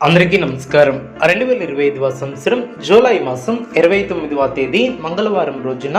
అందరికీ నమస్కారం. రెండు వేల ఇరవై ఐదవ సంవత్సరం జూలై మాసం ఇరవై తొమ్మిదవ తేదీ మంగళవారం రోజున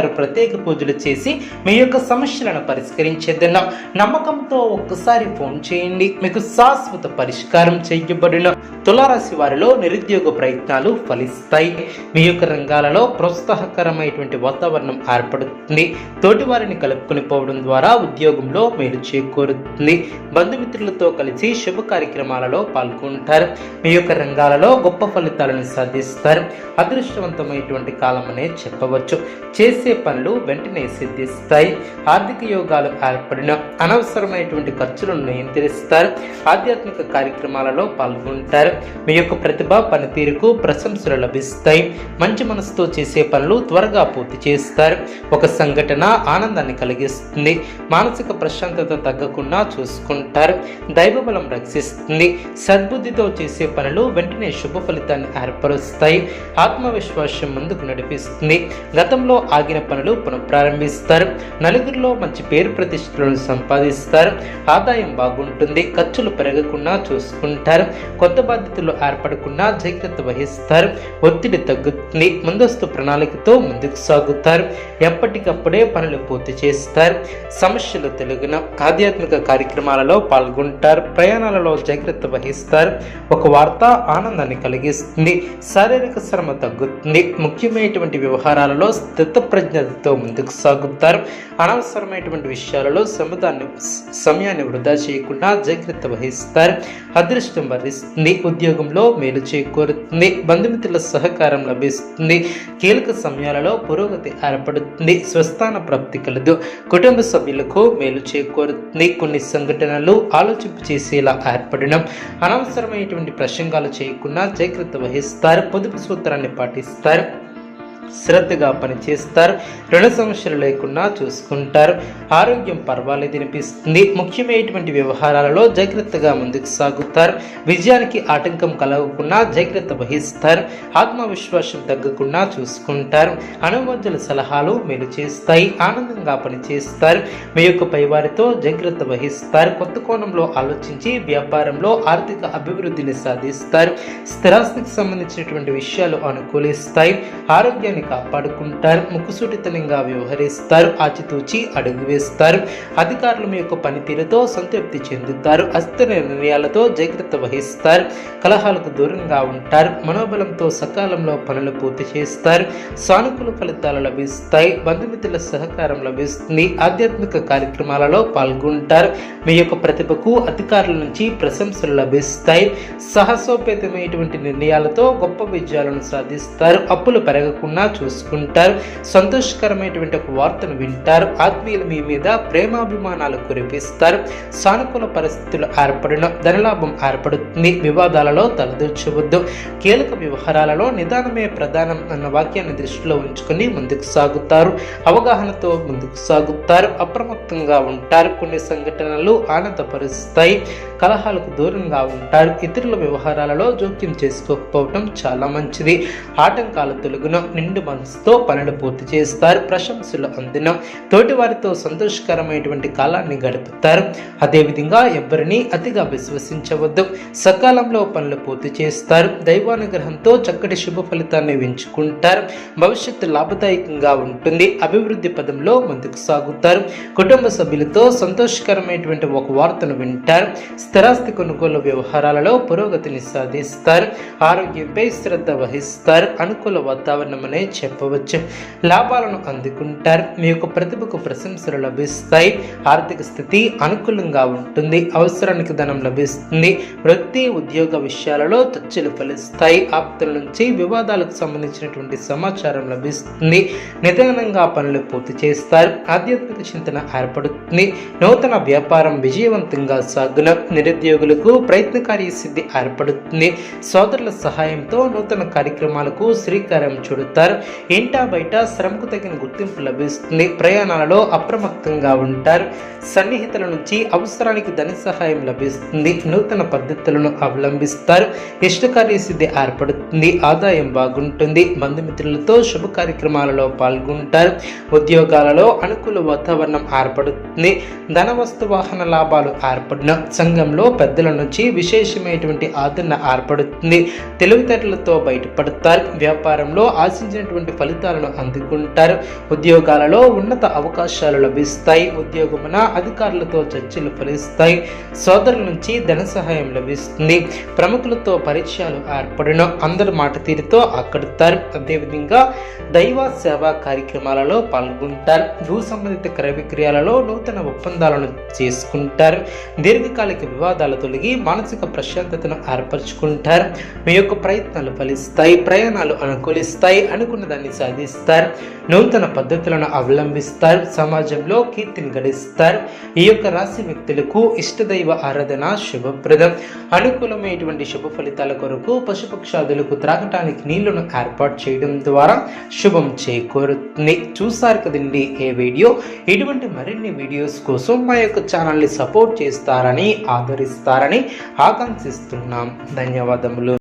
ప్రత్యేక పూజలు చేసి మీ యొక్క సమస్యలను పరిష్కరించేద్దాం నమ్మకంతో ఒక్కసారి ఫోన్ చేయండి. మీకు శాశ్వత పరిష్కారం చేయబడిన. తులారాశి వారిలో నిరుద్యోగ ప్రయత్నాలు ఫలిస్తాయి. మీ యొక్క రంగాలలో ప్రోత్సాహకరమైనటువంటి వాతావరణం ఏర్పడుతుంది. తోటి వారిని కలుపుకొని పోవడం ద్వారా ఉద్యోగంలో మేలు చేకూరుతుంది. బంధుమిత్రులతో కలిసి శుభ కార్యక్రమాలలో పాల్గొంటారు. మీ యొక్క రంగాలలో గొప్ప ఫలితాలను సాధిస్తారు. అదృష్టవంతమైనటువంటి కాలం అనే చెప్పవచ్చు. చేసే పనులు వెంటనే సిద్ధిస్తాయి. ఆర్థిక యోగాలు ఏర్పడిన అనవసరమైనటువంటి ఖర్చులను నియంత్రిస్తారు. ఆధ్యాత్మిక కార్యక్రమాలలో పాల్గొంటారు. మీ యొక్క ప్రతిభ పనితీరుకు ప్రశంసలు లభిస్తాయి. మంచి మనసుతో చేసే పనులు త్వరగా పూర్తి చేస్తారు. ఒక సంఘటన ఆనందాన్ని కలిగిస్తుంది. మానసిక ప్రశాంతత తగ్గకుండా చూసుకుంటారు. దైవబలం రక్షిస్తుంది. సద్బుద్ధితో చేసే పనులు వెంటనే శుభ ఫలితాన్ని ఏర్పరుస్తాయి. ఆత్మవిశ్వాసం ముందుకు నడిపిస్తుంది. గతంలో ఆగిన పనులు పునఃప్రారంభిస్తారు. నలుగురిలో మంచి పేరు ప్రతిష్టలను సంపాదిస్తారు. ఆదాయం బాగుంటుంది ఖర్చులు పెరగకుండా చూసుకుంటారు. కొత్త బాధ్యతలు ఏర్పడకుండా జాగ్రత్త వహిస్తారు. ఒత్తిడి తగ్గుతుంది ముందస్తు ప్రణాళికతో ముందుకు సాగుతారు. ఎప్పటికప్పుడే పనులు పూర్తి చేస్తారు. సమస్యలు తెలుగున ఆధ్యాత్మిక కార్యక్రమాలలో పాల్గొంటారు. ప్రయాణాలలో జాగ్రత్త వహిస్తారు. ఒక వార్త ఆనందాన్ని కలిగిస్తుంది శారీరక శ్రమ తగ్గుతుంది. ముఖ్యమైనటువంటి వ్యవహారాలలో స్థితప్రజ్ఞతతో ముందుకు సాగుతారు. అనవసరమైనటువంటి విషయాలలో సముదాన్ని సమయాన్ని వృధా చేయకుండా జాగ్రత్త వహిస్తారు. అదృష్టం వరిస్తుంది. ఉద్యోగంలో మేలు చేకూరుతుంది. బంధుమిత్రుల సహకారం లభిస్తుంది. కీలక సమయాలలో పురోగతి ఏర్పడుతుంది. స్వస్థాన ప్రాప్తి కలదు. కుటుంబ సభ్యులకు మేలు చేకూరుతుంది. కొన్ని సంఘటనలు ఆలోచింపు చేసేలా ఏర్పడడం. అనవసరమైనటువంటి ప్రసంగాలు చేయకుండా జాగ్రత్త వహిస్తారు. పొదుపు సూత్రాన్ని పాటిస్తారు. శ్రద్ధగా పనిచేస్తారు. రుణ సమస్యలు లేకుండా చూసుకుంటారు. ఆరోగ్యం పర్వాలేదు అనిపిస్తుంది. ముఖ్యమైనటువంటి వ్యవహారాలలో జాగ్రత్తగా ముందుకు సాగుతారు. విజయానికి ఆటంకం కలగకుండా జాగ్రత్త వహిస్తారు. ఆత్మవిశ్వాసం తగ్గకుండా చూసుకుంటారు. అనుమతుల సలహాలు మేలు చేస్తాయి. ఆనందంగా పనిచేస్తారు. మీ యొక్క పైవారితో జాగ్రత్త వహిస్తారు. కొత్త కోణంలో ఆలోచించి వ్యాపారంలో ఆర్థిక అభివృద్ధిని సాధిస్తారు. స్థిరాస్తికి సంబంధించినటువంటి విషయాలు అనుకూలిస్తాయి. ఆరోగ్యాన్ని కాపాడుకుంటారు ముక్కుసూటితనంగా వ్యవహరిస్తారు ఆచితూచి అడుగు వేస్తారు. అధికారులు మీ యొక్క పనితీరుతో సంతృప్తి చెందుతారు అస్థిర నిర్ణయాలతో జాగ్రత్త వహిస్తారు కలహాలకు దూరంగా ఉంటారు మనోబలంతో సకాలంలో పనులు పూర్తి చేస్తారు సానుకూల ఫలితాలు లభిస్తాయి బంధుమిత్రుల సహకారం లభిస్తుంది ఆధ్యాత్మిక కార్యక్రమాలలో పాల్గొంటారు. మీ యొక్క ప్రతిభకు అధికారుల నుంచి ప్రశంసలు లభిస్తాయి. సాహసోపేతమైనటువంటి నిర్ణయాలతో గొప్ప విజయాలను సాధిస్తారు. అప్పులు పెరగకుండా చూసుకుంటారు. సంతోషకరమైనటువంటి ఒక వార్తను వింటారు. ఆత్మీయులు మీ మీద ప్రేమాభిమానాలు కురిపిస్తారు. సానుకూల పరిస్థితులు ఏర్పడిన ధనలాభం ఏర్పడుతుంది. వివాదాలలో తలదూర్చవద్దు. కీలక వ్యవహారాలలో నిదానమే ప్రధానం అన్న వాక్యాన్ని దృష్టిలో ఉంచుకొని ముందుకు సాగుతారు. అవగాహనతో ముందుకు సాగుతారు. అప్రమత్తంగా ఉంటారు. కొన్ని సంఘటనలు ఆనందపరుస్తాయి. కలహాలకు దూరంగా ఉంటారు. ఇతరుల వ్యవహారాలలో జోక్యం చేసుకోకపోవటం చాలా మంచిది. ఆటంకాలు తొలగున. నిండు మనసుతో పనులు పూర్తి చేస్తారు ప్రశంసలు అందిన. తోటి వారితో సంతోషకరమైనటువంటి కాలాన్ని గడుపుతారు. అదేవిధంగా ఎవరిని అతిగా విశ్వసించవద్దు. సకాలంలో పనులు పూర్తి చేస్తారు. దైవానుగ్రహంతో చక్కటి శుభ ఫలితాన్ని ఎంచుకుంటారు. భవిష్యత్తు లాభదాయకంగా ఉంటుంది. అభివృద్ధి పదంలో ముందుకు సాగుతారు. కుటుంబ సభ్యులతో సంతోషకరమైనటువంటి ఒక వార్తను వింటారు. స్థిరాస్తి కొనుగోలు వ్యవహారాలలో పురోగతిని సాధిస్తారు. ఆరోగ్యంపై శ్రద్ధ వహిస్తారు. అనుకూల వాతావరణం అనే అనే చెప్పవచ్చు. లాభాలను అందుకుంటారు. మీ యొక్క ప్రతిభకు ప్రశంసలు లభిస్తాయి. ఆర్థిక స్థితి అనుకూలంగా ఉంటుంది. అవసరానికి ధనం లభిస్తుంది. వృత్తి ఉద్యోగ విషయాలలో చర్చలు ఫలిస్తాయి. ఆప్తుల నుంచి వివాదాలకు సంబంధించినటువంటి సమాచారం లభిస్తుంది. నిదానంగా పనులు పూర్తి చేస్తారు. ఆధ్యాత్మిక చింతన ఏర్పడుతుంది. నూతన వ్యాపారం విజయవంతంగా సాగున. నిరుద్యోగులకు ప్రయత్నకారి సిద్ధి ఏర్పడుతుంది. సోదరుల సహాయంతో నూతన కార్యక్రమాలకు శ్రీకారం చుడతారు. ఇంటా బయట శ్రమకు తగిన గుర్తింపు లభిస్తుంది? ప్రయాణాలలో అప్రమత్తంగా ఉంటారు. సన్నిహితుల నుంచి అవసరానికి ధన సహాయం లభిస్తుంది. నూతన పద్ధతులను అవలంబిస్తారు. ఇష్టకార్య సిద్ధి ఏర్పడుతుంది. ఆదాయం బాగుంటుంది. బంధుమిత్రులతో శుభ కార్యక్రమాలలో పాల్గొంటారు. ఉద్యోగాలలో అనుకూల వాతావరణం ఏర్పడుతుంది. ధన వస్తు వాహన లాభాలు ఏర్పడిన. సంఘంలో పెద్దల నుంచి విశేషమైనటువంటి ఆదరణ ఏర్పడుతుంది. తెలివితేటలతో బయటపడతారు. వ్యాపారంలో ఆశించినటువంటి ఫలితాలను అందుకుంటారు. ఉద్యోగాలలో ఉన్నత అవకాశాలు లభిస్తాయి. ఉద్యోగమున అధికారులతో చర్చలు ఫలిస్తాయి. సోదరుల నుంచి ధన సహాయం లభిస్తుంది. ప్రముఖులతో పరిచయాలు ఏర్పడిన. అందరి మాట తీరుతో అక్కడుతారు అదేవిధంగా దైవ సేవా కార్యక్రమాలలో పాల్గొంటారు. భూ సంబంధిత క్రయ విక్రయాలలో నూతన ఒప్పందాలను చేసుకుంటారు. దీర్ఘకాలిక వివాదాలు తొలగి మానసిక ప్రశాంతతను ఏర్పరచుకుంటారు. మీ యొక్క ప్రయత్నాలు ఫలిస్తాయి. ప్రయాణాలు అనుకూలిస్తాయి. అనుకున్న దాన్ని సాధిస్తారు నూతన పద్ధతులను అవలంబిస్తారు సమాజంలో కీర్తిని గడిస్తారు. ఈ యొక్క రాశి వ్యక్తులకు ఇష్టదైవ ఆరాధన శుభప్రదం. అనుకూలమైనటువంటి శుభ ఫలితాల కొరకు పశుపక్షాదులకు త్రాగటానికి నీళ్ళను ఏర్పాటు చేయడం ద్వారా శుభం చేకూరుతుంది. చూసారు కదండి ఏ వీడియో? ఇటువంటి మరిన్ని వీడియోస్ కోసం మా యొక్క ఛానల్ని సపోర్ట్ చేస్తారని ఆదరిస్తారని ఆకాంక్షిస్తున్నాం. ధన్యవాదములు.